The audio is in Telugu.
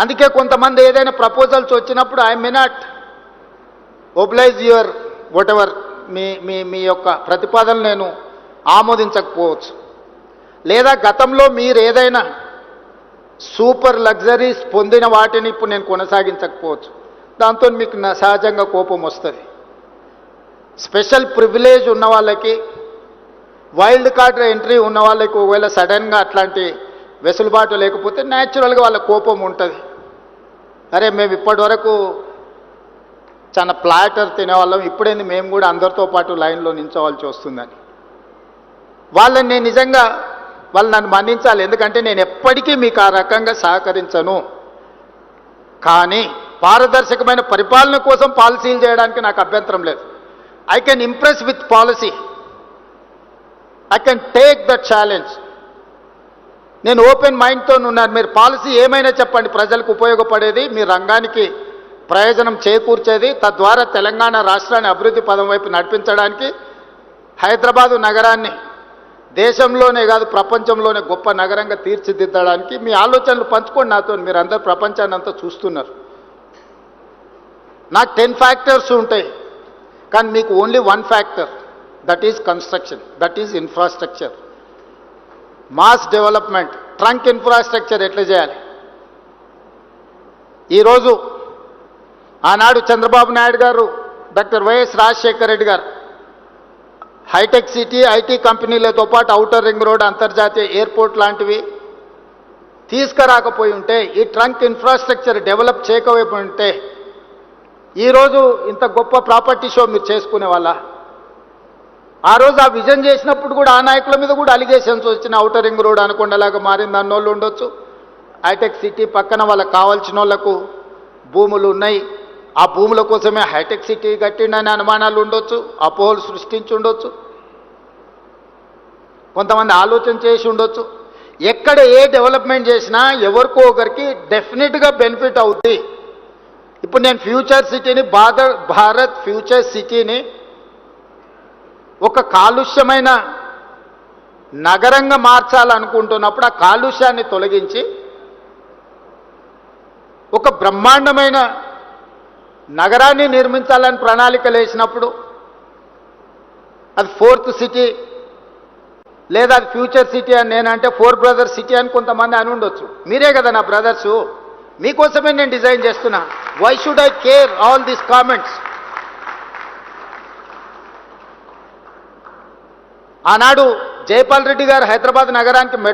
అందుకే కొంతమంది ఏదైనా ప్రపోజల్స్ వచ్చినప్పుడు I may not oblige your whatever మీ మీ మీ యొక్క ప్రతిపాదనలు నేను ఆమోదించకపోవచ్చు. లేదా గతంలో మీరు ఏదైనా సూపర్ లగ్జరీస్ పొందిన వాటిని ఇప్పుడు నేను కొనసాగించకపోవచ్చు. దాంతో మీకు నా సహజంగా కోపం వస్తుంది. స్పెషల్ ప్రివిలేజ్ ఉన్న వాళ్ళకి వైల్డ్ కార్డ్ ఎంట్రీ ఉన్న వాళ్ళకి ఒకవేళ సడన్గా అట్లాంటి వెసులుబాటు లేకపోతే న్యాచురల్గా వాళ్ళ కోపం ఉంటుంది. అరే మేము ఇప్పటి వరకు చాలా ప్లాటర్ తినేవాళ్ళం. ఇప్పుడేంది? మేము కూడా అందరితో పాటు లైన్లో నించోవాల్సి వస్తుందని. వాళ్ళని నేను నిజంగా వాళ్ళు నన్ను మన్నించాలి. ఎందుకంటే నేను ఎప్పటికీ మీకు ఆ రకంగా సహకరించను. కానీ పారదర్శకమైన పరిపాలన కోసం పాలసీలు చేయడానికి నాకు అభ్యంతరం లేదు. I can impress with policy I can take the challenge నేను ఓపెన్ మైండ్తో ఉన్నాను. మీరు పాలసీ ఏమైనా చెప్పండి. ప్రజలకు ఉపయోగపడేది మీ రంగానికి ప్రయోజనం చేకూర్చేది తద్వారా తెలంగాణ రాష్ట్రాన్ని అభివృద్ధి పదం వైపు నడిపించడానికి హైదరాబాదు నగరాన్ని దేశంలోనే కాదు ప్రపంచంలోనే గొప్ప నగరంగా తీర్చిదిద్దడానికి మీ ఆలోచనలు పంచుకోండి నాతో. మీరు అందరు ప్రపంచాన్ని అంతా చూస్తున్నారు. నాకు టెన్ ఫ్యాక్టర్స్ ఉంటాయి. కానీ మీకు only one factor. That is construction. That is infrastructure. Mass development trunk infrastructure ఎట్లా చేయాలి? ఈరోజు ఆనాడు చంద్రబాబు నాయుడు గారు డాక్టర్ వైఎస్ రాజశేఖర రెడ్డి గారు హైటెక్ సిటీ ఐటీ కంపెనీలతో పాటు అవుటర్ రింగ్ రోడ్ అంతర్జాతీయ ఎయిర్పోర్ట్ లాంటివి తీసుకురాకపోయి ఉంటే ఈ ట్రంక్ ఇన్ఫ్రాస్ట్రక్చర్ డెవలప్ చేయకపోయి ఉంటే ఈరోజు ఇంత గొప్ప ప్రాపర్టీ షో మీరు చేసుకునే వాళ్ళ ఆ రోజు ఆ విజన్ చేసినప్పుడు కూడా ఆ నాయకుల మీద కూడా అలిగేషన్స్ వచ్చిన ఔటర్ రింగ్ రోడ్ అనుకుండలాగా మారింది అన్నోళ్ళు ఉండొచ్చు. హైటెక్ సిటీ పక్కన వాళ్ళకి కావాల్సిన వాళ్ళకు భూములు ఉన్నాయి. ఆ భూముల కోసమే హైటెక్ సిటీ కట్టిండని అనుమానాలు ఉండొచ్చు. అపోహలు సృష్టించి ఉండొచ్చు. కొంతమంది ఆలోచన చేసి ఉండొచ్చు. ఎక్కడ ఏ డెవలప్మెంట్ చేసినా ఎవరికో ఒకరికి డెఫినెట్గా బెనిఫిట్ అవుద్ది. ఇప్పుడు నేను ఫ్యూచర్ సిటీని బాధ భారత్ ఫ్యూచర్ సిటీని ఒక కాలుష్యమైన నగరంగా మార్చాలనుకుంటున్నప్పుడు ఆ కాలుష్యాన్ని తొలగించి ఒక బ్రహ్మాండమైన నగరాన్ని నిర్మించాలని ప్రణాళికలు వేసినప్పుడు అది ఫోర్త్ సిటీ లేదా అది ఫ్యూచర్ సిటీ అని నేనంటే ఫోర్ బ్రదర్స్ సిటీ అని కొంతమంది అని ఉండొచ్చు. మీరే కదా నా బ్రదర్సు. మీకోసమే నేను డిజైన్ చేస్తున్నా. Why should I care all these comments ఆనాడు జైపాల్ రెడ్డి గారు హైదరాబాద్ నగరానికి మెట్రో